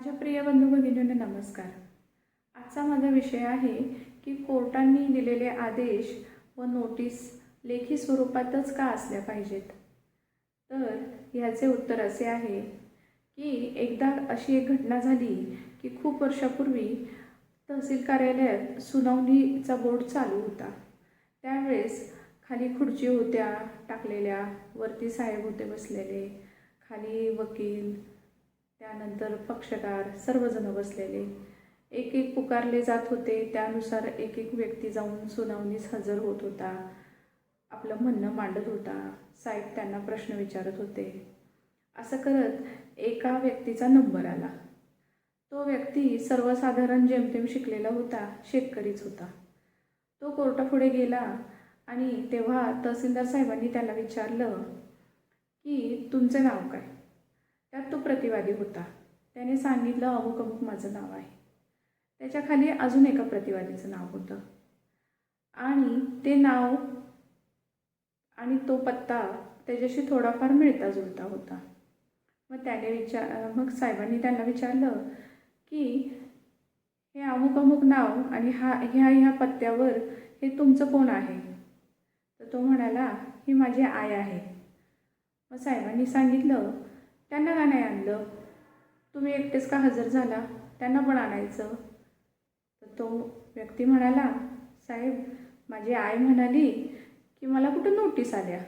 माझ्या प्रिय बंधू भगिनींना नमस्कार. आजचा माझा विषय आहे की कोर्टांनी दिलेले आदेश व नोटीस लेखी स्वरूपातच का असल्या पाहिजेत? तर ह्याचे उत्तर असे आहे की एकदा अशी एक घटना झाली की खूप वर्षापूर्वी तहसील कार्यालयात सुनावणीचा बोर्ड चालू होता. त्यावेळेस खाली खुर्ची होत्या टाकलेल्या वरती साहेब होते बसलेले खाली वकील त्यानंतर पक्षकार सर्वजण बसलेले. एक एक पुकारले जात होते. त्यानुसार एक एक व्यक्ती जाऊन सुनावणीस हजर होत होता. आपलं म्हणणं मांडत होता. साहेब त्यांना प्रश्न विचारत होते. असं करत एका व्यक्तीचा नंबर आला. तो व्यक्ती सर्वसाधारण जेमतेम शिकलेला होता शेतकरीच होता. तो कोर्टापुढे गेला आणि तेव्हा तहसीलदार साहेबांनी त्याला विचारलं की तुमचं नाव काय? त्यात तो प्रतिवादी होता. त्याने सांगितलं अमुक अमुक माझं नाव आहे. त्याच्याखाली अजून एका प्रतिवादीचं नाव होतं. आणि ते नाव आणि तो पत्ता त्याच्याशी थोडाफार मिळता जुळता होता. मग त्याने विचार मग साहेबांनी त्यांना विचारलं की हे अमुक अमुक नाव आणि हा ह्या ह्या पत्त्यावर हे तुमचं कोण आहे? तर तो म्हणाला ही माझी आय आहे. मग साहेबांनी सांगितलं त्यांना का नाही आणलं? तुम्ही एकटेच का हजर झाला? त्यांना पण आणायचं. तर तो व्यक्ती म्हणाला साहेब माझी आई म्हणाली की मला कुठं नोटीस आल्या?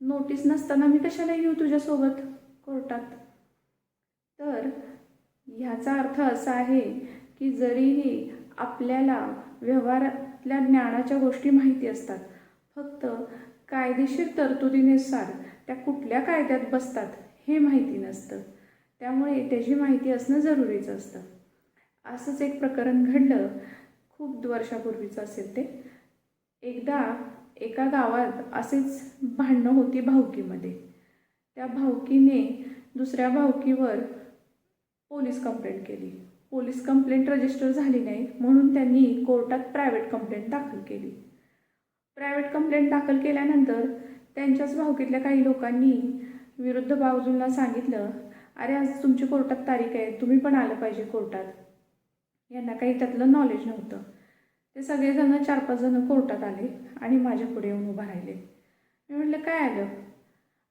नोटीस नसताना मी कशाला येऊ तुझ्यासोबत कोर्टात? तर ह्याचा अर्थ असा आहे की जरीही आपल्याला व्यवहारातल्या ज्ञानाच्या गोष्टी माहिती असतात फक्त कायदेशीर तरतुदीनुसार त्या कुठल्या कायद्यात बसतात हे माहिती नसतं. त्यामुळे त्याची माहिती असणं जरुरीचं असतं. असंच एक प्रकरण घडलं. खूप वर्षापूर्वीचं असेल ते. एकदा एका गावात असेच भांडणं होती भावकीमध्ये त्या भावकीने दुसऱ्या भावकीवर पोलीस कंप्लेंट केली. पोलीस कंप्लेंट रजिस्टर झाली नाही म्हणून त्यांनी कोर्टात प्रायव्हेट कंप्लेंट दाखल केली. प्रायव्हेट कंप्लेंट दाखल केल्यानंतर त्यांच्याच भावकीतल्या काही लोकांनी विरुद्ध बाजूंना सांगितलं अरे आज तुमची कोर्टात तारीख आहे तुम्ही पण आलं पाहिजे कोर्टात. यांना काही त्यातलं नॉलेज नव्हतं. ते सगळेजणं चार पाच जणं कोर्टात आले आणि माझ्या पुढे येऊन उभं राहिले. मी म्हटलं काय आलं?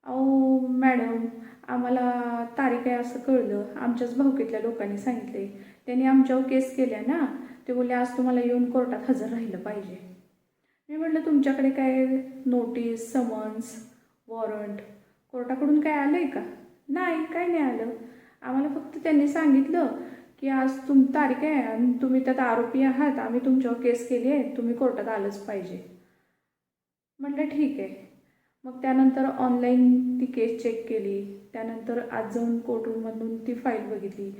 अहो मॅडम आम्हाला तारीख आहे असं कळलं. आमच्याच भावकीतल्या लोकांनी सांगितले. त्यांनी आमच्यावर केस केल्या ना ते बोलले आज तुम्हाला येऊन कोर्टात हजर राहिलं पाहिजे. मी म्हटलं तुमच्याकडे काय नोटीस समन्स वॉरंट कोर्टाकडून काय आलं आहे का? नाही काय नाही आलं. आम्हाला फक्त त्यांनी सांगितलं की आज तुम तारीख आहे आणि तुम्ही त्यात आरोपी आहात. आम्ही तुमच्यावर केस केली आहे. तुम्ही कोर्टात आलंच पाहिजे. म्हटलं ठीक आहे. मग त्यानंतर ऑनलाईन ती केस चेक केली. त्यानंतर आज जाऊन कोर्टरूममधून ती फाईल बघितली.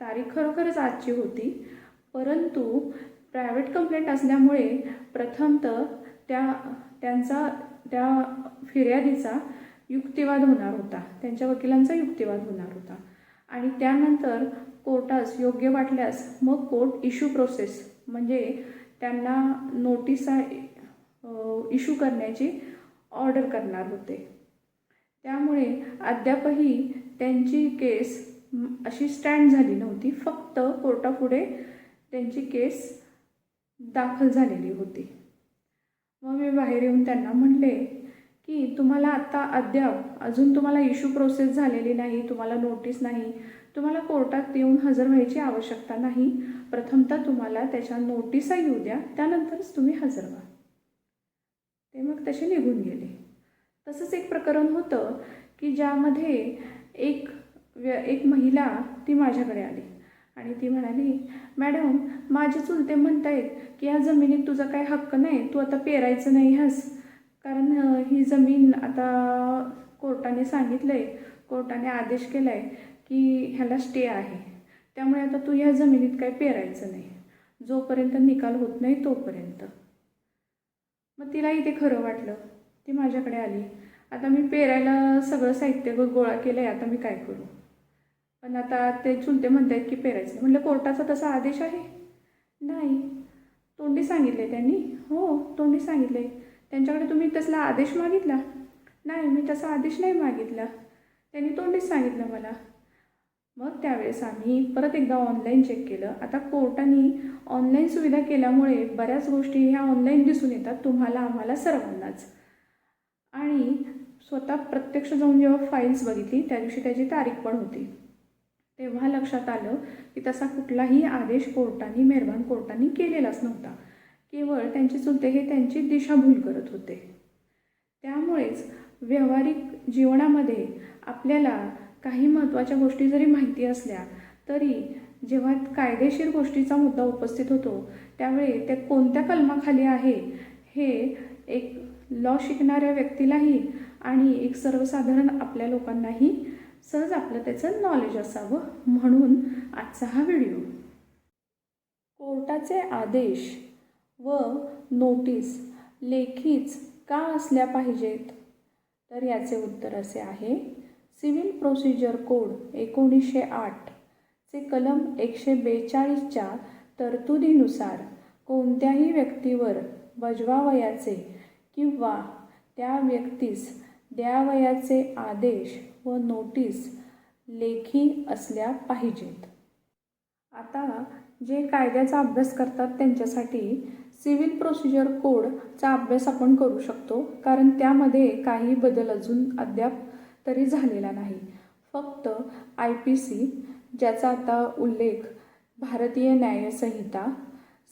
तारीख खरोखरच आजची होती. परंतु प्रायव्हेट कंप्लेंट असल्यामुळे प्रथमतः त्या त्यांचा त्या फिर्यादीचा युक्तिवाद होणार होता. त्यांच्या वकिलांचा युक्तिवाद होणार होता. आणि त्यानंतर कोर्टास योग्य वाटल्यास मग कोर्ट इश्यू प्रोसेस म्हणजे त्यांना नोटिसा इश्यू करण्याची ऑर्डर करणार होते. त्यामुळे अद्यापही त्यांची केस अशी स्टँड झाली नव्हती. फक्त कोर्टापुढे त्यांची केस दाखल झालेली होती. मग मी बाहेर येऊन त्यांना म्हणले की तुम्हाला आत्ता अद्याप अजून तुम्हाला इश्यू प्रोसेस झालेली नाही तुम्हाला नोटीस नाही तुम्हाला कोर्टात येऊन हजर व्हायची आवश्यकता नाही. प्रथमतः तुम्हाला त्याच्या नोटिसा येऊ द्या त्यानंतरच तुम्ही हजर व्हा. ते मग तसे निघून गेले. तसंच एक प्रकरण होतं की ज्यामध्ये एक व्य एक महिला ती माझ्याकडे आली आणि ती म्हणाली मॅडम माझे चुलते म्हणतायत की या जमिनीत तुझा काय हक्क नाही तू आता पेरायचं नाही हस. कारण ही जमीन आता कोर्टाने सांगितलं आहे कोर्टाने आदेश केला आहे की ह्याला स्टे आहे. त्यामुळे आता तू ह्या जमिनीत काही पेरायचं नाही. जोपर्यंत निकाल होत नाही तोपर्यंत. मग तिलाही ते खरं वाटलं. ती माझ्याकडे आली. आता मी पेरायला सगळं साहित्य गोळा केलं आहे आता मी काय करू? पण आता ते चुलते म्हणतायत की पेरायचं नाही. म्हटलं कोर्टाचा तसा आदेश आहे? नाही. तोंडी सांगितले त्यांनी? हो तोंडी सांगितले त्यांच्याकडे तुम्ही तसला आदेश मागितला? नाही मी तसा आदेश नाही मागितला. त्यांनी तोंडीच सांगितलं मला. मग त्यावेळेस आम्ही परत एकदा ऑनलाईन चेक केलं. आता कोर्टाने ऑनलाईन सुविधा केल्यामुळे बऱ्याच गोष्टी ह्या ऑनलाईन दिसून येतात तुम्हाला आम्हाला सर्वांनाच. आणि स्वतः प्रत्यक्ष जाऊन जेव्हा फाईल्स बघितली त्या दिवशी त्याची तारीख पण होती. तेव्हा लक्षात आलं की तसा कुठलाही आदेश कोर्टाने मेहरबान कोर्टाने केलेलाच नव्हता. केवळ त्यांचे चुलते हे त्यांची दिशाभूल करत होते. त्यामुळेच व्यावहारिक जीवनामध्ये आपल्याला काही महत्त्वाच्या गोष्टी जरी माहिती असल्या तरी जेव्हा कायदेशीर गोष्टीचा मुद्दा उपस्थित होतो त्यावेळी त्या कोणत्या कलमाखाली आहे हे एक लॉ शिकणाऱ्या व्यक्तीलाही आणि एक सर्वसाधारण आपल्या लोकांनाही सहज आपलं त्याचं नॉलेज असावं म्हणून आजचा हा व्हिडिओ कोर्टाचे आदेश व नोटीस लेखीच का असल्या पाहिजेत? तर याचे उत्तर असे आहे. सिव्हिल प्रोसिजर कोड एकोणीसशे आठचे कलम एकशे बेचाळीसच्या तरतुदीनुसार कोणत्याही व्यक्तीवर बजवावयाचे किंवा त्या व्यक्तीस द्यावयाचे आदेश व नोटीस लेखी असल्या पाहिजेत. आता जे कायद्याचा अभ्यास करतात त्यांच्यासाठी सिव्हिल प्रोसिजर कोडचा अभ्यास आपण करू शकतो कारण त्यामध्ये काही बदल अजून अद्याप तरी झालेला नाही. फक्त आय पी सी ज्याचा आता उल्लेख Bharatiya Nyaya Sanhita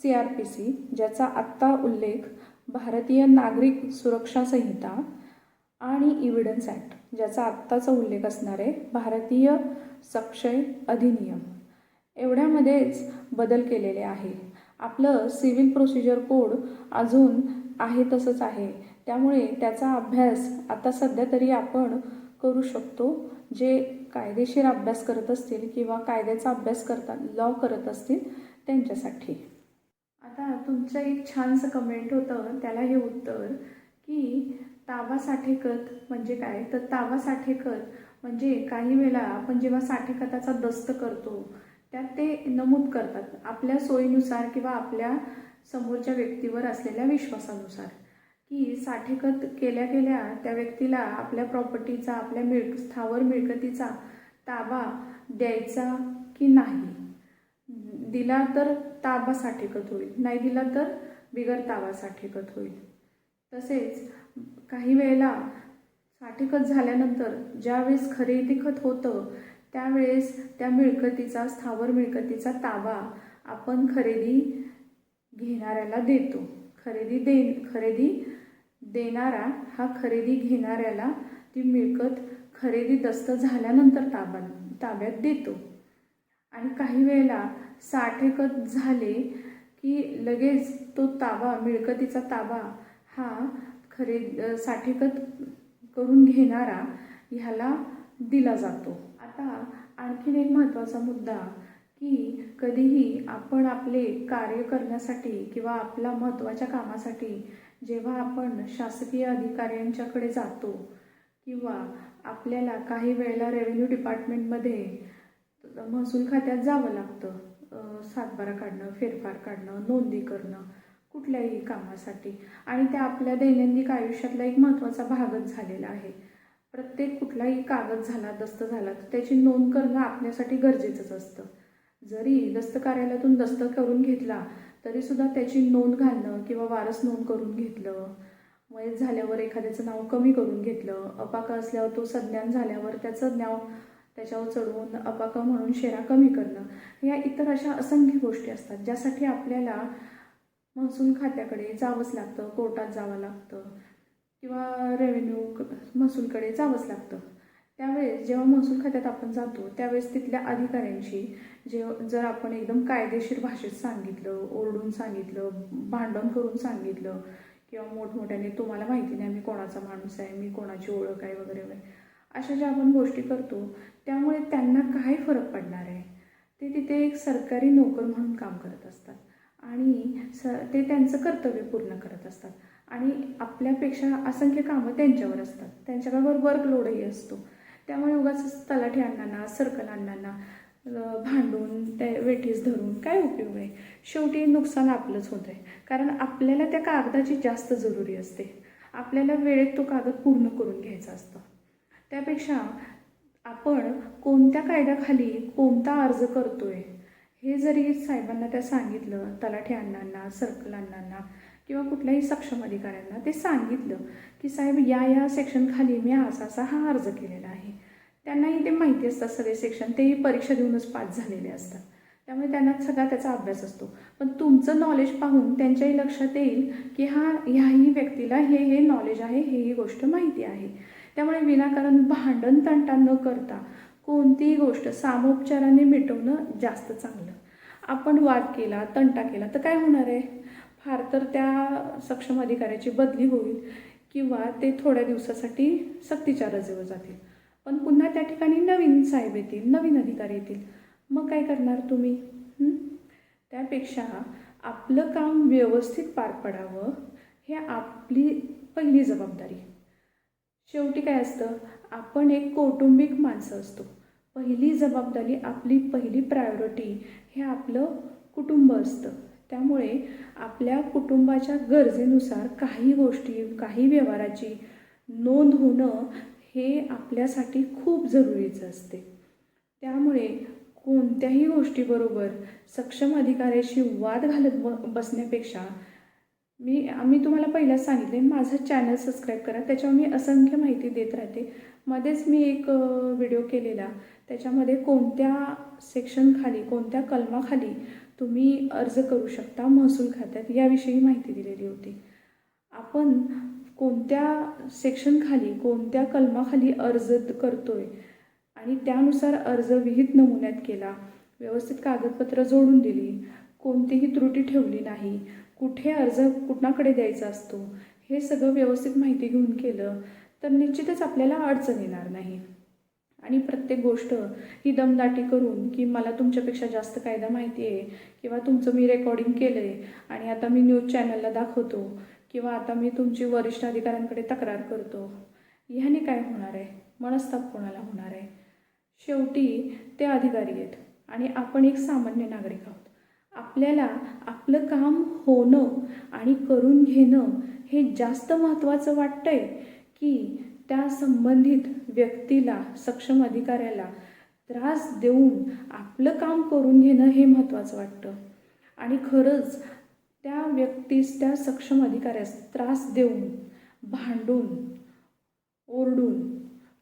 C R P C ज्याचा आत्ता उल्लेख भारतीय नागरिक सुरक्षा संहिता आणि इव्हिडन्स ॲक्ट ज्याचा आत्ताचा उल्लेख असणार आहे भारतीय सक्षय अधिनियम एवढ्यामध्येच बदल केलेले आहे. आपलं सिव्हिल प्रोसिजर कोड अजून आहे तसंच आहे. त्यामुळे त्याचा अभ्यास आता सध्या तरी आपण करू शकतो. जे कायदेशीर अभ्यास करत असतील किंवा कायद्याचा अभ्यास करतात लॉ करत असतील त्यांच्यासाठी. आता तुमचं एक छानसं कमेंट होतं त्याला हे उत्तर की ताबा साठेखत म्हणजे काय? तर ताबा साठेखत म्हणजे काही वेळेला आपण जेव्हा साठेखताचा दस्त करतो त्यात ते नमूद करतात आपल्या सोयीनुसार किंवा आपल्या समोरच्या व्यक्तीवर असलेल्या विश्वासानुसार. की साठेकत केल्या केल्या त्या व्यक्तीला आपल्या प्रॉपर्टीचा आपल्या मिळ स्थावर मिळकतीचा ताबा द्यायचा की नाही? दिला तर ताबा साठेकत होईल नाही दिला तर बिगर ताबा साठेकत होईल. तसेच काही वेळेला साठेकत झाल्यानंतर ज्यावेळेस खरेदी खत होतं त्यावेळेस त्या मिळकतीचा स्थावर मिळकतीचा ताबा आपण खरेदी घेणाऱ्याला देतो. खरेदी दे खरेदी देणारा हा खरेदी घेणाऱ्याला ती मिळकत खरेदी दस्त झाल्यानंतर ताबा ताब्यात देतो. आणि काही वेळेला साठेकत झाले की लगेच तो ताबा मिळकतीचा ताबा हा खरेद साठेकत करून घेणारा ह्याला दिला जातो. आता आणखीन एक महत्त्वाचा मुद्दा की कधीही आपण आपले कार्य करण्यासाठी किंवा आपल्या महत्त्वाच्या कामासाठी जेव्हा आपण शासकीय अधिकाऱ्यांच्याकडे जातो किंवा आपल्याला काही वेळेला रेव्हेन्यू डिपार्टमेंटमध्ये महसूल खात्यात जावं लागतं सातबारा काढणं फेरफार काढणं नोंदी करणं कुठल्याही कामासाठी. आणि त्या आपल्या दैनंदिन आयुष्यातला एक महत्त्वाचा भागच झालेला आहे. प्रत्येक कुठलाही कागद झाला दस्त झाला तर त्याची नोंद करणं आपल्यासाठी गरजेचंच असतं. जरी दस्त कार्यालयातून दस्त करून घेतला तरीसुद्धा त्याची नोंद घालणं किंवा वारस नोंद करून घेतलं वयस झाल्यावर एखाद्याचं नाव कमी करून घेतलं अपाक असल्यावर तो संज्ञान झाल्यावर त्याचं नाव त्याच्यावर चढवून अपाक म्हणून शेरा कमी करणं या इतर अशा असंख्य गोष्टी असतात ज्यासाठी आपल्याला महसूल खात्याकडे जावंच लागतं कोर्टात जावं लागतं. किंवा रेव्हेन्यू महसूलकडे जावंच लागतं. त्यावेळेस जेव्हा महसूल खात्यात आपण जातो त्यावेळेस तिथल्या अधिकाऱ्यांशी जे जर आपण एकदम कायदेशीर भाषेत सांगितलं ओरडून सांगितलं भांडण करून सांगितलं किंवा मोठमोठ्याने तुम्हाला माहिती नाही मी कोणाचा माणूस आहे मी कोणाची ओळख आहे वगैरे वगैरे अशा ज्या आपण गोष्टी करतो त्यामुळे त्यांना काय फरक पडणार आहे. ते तिथे एक सरकारी नोकर म्हणून काम करत असतात. आणि स ते त्यांचं कर्तव्य पूर्ण करत असतात. आणि आपल्यापेक्षा असंख्य कामं त्यांच्यावर असतात. त्यांच्याबरोबर वर्कलोडही असतो. त्यामुळे उगाच तलाठी अण्णांना सर्कल अण्णांना भांडून त्या वेठीस धरून काय उपयोग आहे? शेवटी नुकसान आपलंच होतं आहे कारण आपल्याला त्या कागदाची जास्त जरुरी असते. आपल्याला वेळेत तो कागद पूर्ण करून घ्यायचा असतो. त्यापेक्षा आपण कोणत्या कायद्याखाली कोणता अर्ज करतोय हे जरी साहेबांना त्या सांगितलं तलाठी अण्णांना सर्कल अण्णांना किंवा कुठल्याही सक्षम अधिकाऱ्यांना ते सांगितलं की साहेब या या सेक्शनखाली मी असा असा हा अर्ज केलेला आहे. त्यांनाही ते माहिती असतात सगळे सेक्शन तेही परीक्षा देऊनच पास झालेले असतात. त्यामुळे त्यांना सगळा त्याचा अभ्यास असतो. पण तुमचं नॉलेज पाहून त्यांच्याही लक्षात येईल की हा ह्याही व्यक्तीला हे हे नॉलेज आहे हे ही गोष्ट माहिती आहे. त्यामुळे विनाकारण भांडण तंटा न करता कोणतीही गोष्ट सामोपचाराने मिटवणं जास्त चांगलं. आपण वाद केला तंटा केला तर काय होणार आहे? फार तर त्या सक्षम अधिकाऱ्याची बदली होईल किंवा ते थोड्या दिवसासाठी सक्तीच्या रजेवर जातील. पण पुन्हा त्या ठिकाणी नवीन साहेब येतील नवीन अधिकारी येतील. मग काय करणार तुम्ही? त्यापेक्षा आपलं काम व्यवस्थित पार पडावं हे आपली पहिली जबाबदारी. शेवटी काय असतं? आपण एक कौटुंबिक माणसं असतो. पहिली जबाबदारी आपली पहिली प्रायोरिटी हे आपलं कुटुंब असतं. त्यामुळे आपल्या कुटुंबाच्या गरजेनुसार काही गोष्टी काही व्यवहाराची नोंद होणं हे आपल्यासाठी खूप जरुरीचं असते. त्यामुळे कोणत्याही गोष्टीबरोबर सक्षम अधिकाऱ्याशी वाद घालत ब बसण्यापेक्षा मी आम्ही तुम्हाला पहिलाच सांगितले माझं चॅनल सबस्क्राईब करा. त्याच्यावर मी असंख्य माहिती देत राहते. मध्येच मी एक व्हिडिओ केलेला. त्याच्यामध्ये कोणत्या सेक्शनखाली कोणत्या कलमाखाली तुम्ही अर्ज करू शकता महसूल खात्यात याविषयी माहिती दिलेली होती. आपण कोणत्या सेक्शनखाली कोणत्या कलमाखाली अर्ज करतो आहे आणि त्यानुसार अर्ज विहित नमुन्यात केला व्यवस्थित कागदपत्र जोडून दिली कोणतीही त्रुटी ठेवली नाही कुठे अर्ज कुणाकडे द्यायचा असतो हे सगळं व्यवस्थित माहिती घेऊन केलं तर निश्चितच आपल्याला अडचण येणार नाही. आणि प्रत्येक गोष्ट ही दमदाटी करून की मला तुमच्यापेक्षा जास्त कायदा माहिती आहे किंवा तुमचं मी रेकॉर्डिंग केलं आहे आणि आता मी न्यूज चॅनलला दाखवतो किंवा आता मी तुमची वरिष्ठ अधिकाऱ्यांकडे तक्रार करतो ह्याने काय होणार आहे? मनस्ताप कोणाला होणार आहे? शेवटी ते अधिकारी आहेत आणि आपण एक सामान्य नागरिक आहोत. आपल्याला आपलं काम होणं आणि करून घेणं हे जास्त महत्त्वाचं वाटतंय की त्या संबंधित व्यक्तीला सक्षम अधिकाऱ्याला त्रास देऊन आपलं काम करून घेणं हे महत्त्वाचं वाटतं. आणि खरंच त्या व्यक्तीस त्या सक्षम अधिकाऱ्यास त्रास देऊन भांडून ओरडून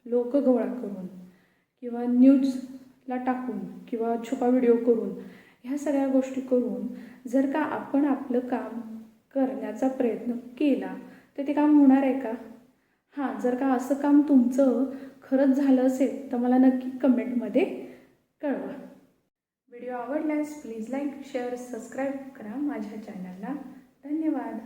लोक गोळा करून किंवा न्यूजला टाकून किंवा छुपा व्हिडिओ करून ह्या सगळ्या गोष्टी करून जर का आपण आपलं काम करण्याचा प्रयत्न केला तर ते काम होणार आहे का? हां जर का असं काम तुमचं खरंच झालं असेल तर मला नक्की कमेंटमध्ये कळवा. व्हिडिओ आवडल्यास प्लीज लाईक शेअर सबस्क्राईब करा माझ्या चॅनलला धन्यवाद.